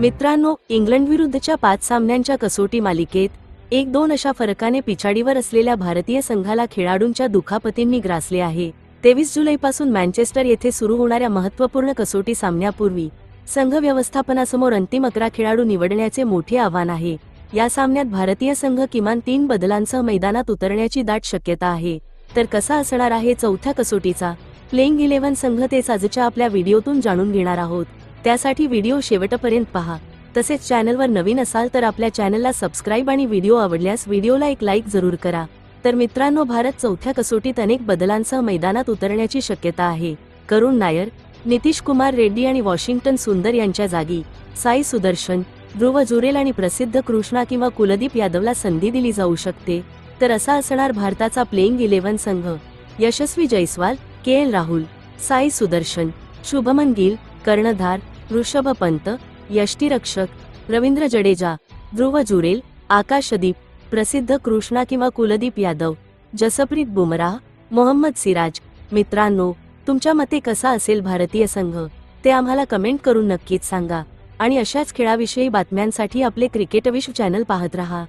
मित्रांनो इंग्लंड विरुद्धच्या पाच सामन्यांच्या कसोटी मालिकेत एक दोन अशा फरकाने पिछाडीवर असलेल्या भारतीय संघाला खेळाडूंच्या दुखापतींनी ग्रासले आहे. तेवीस जुलैपासून मँचेस्टर येथे सुरू होणाऱ्या महत्त्वपूर्ण कसोटी सामन्यापूर्वी संघ व्यवस्थापनासमोर अंतिम अकरा खेळाडू निवडण्याचे मोठे आव्हान आहे. या सामन्यात भारतीय संघ किमान तीन बदलांसह मैदानात उतरण्याची दाट शक्यता आहे. तर कसा असणार आहे चौथ्या कसोटीचा? प्लेइंग इलेव्हन संघ ते आजच्या आपल्या व्हिडिओतून जाणून घेणार आहोत. त्यासाठी व्हिडिओ शेवटपर्यंत पहा. तसेच चॅनलवर नवीन असाल तर आपल्या चॅनलला सबस्क्राईब आणि व्हिडिओ आवडल्यास व्हिडिओला एक लाईक जरूर करा. तर मित्रांनो भारत चौथ्या कसोटीत अनेक बदलांसह मैदानात उतरण्याची शक्यता आहे. करुण नायर नितीश कुमार रेड्डी आणि वॉशिंग्टन सुंदर यांच्या जागी साई सुदर्शन ध्रुव जुरेल आणि प्रसिद्ध कृष्णा किंवा कुलदीप यादवला संधी दिली जाऊ शकते. तर असा असणार भारताचा प्लेइंग इलेव्हन संघ. यशस्वी जयस्वाल के एल राहुल साई सुदर्शन शुभमन गिल कर्णधार ऋषभ पंत यष्टीरक्षक रवींद्र जडेजा ध्रुव जुरेल आकाशदीप प्रसिद्ध कृष्णा किंवा कुलदीप यादव जसप्रीत बुमराह मोहम्मद सिराज. मित्रांनो तुमच्या मते कसा असेल भारतीय संघ? ते आम्हाला कमेंट करून नक्कीच सांगा. आणि अशाच खेळाविषयी बातम्यांसाठी आपले क्रिकेट विश्व चॅनल पाहत रहा.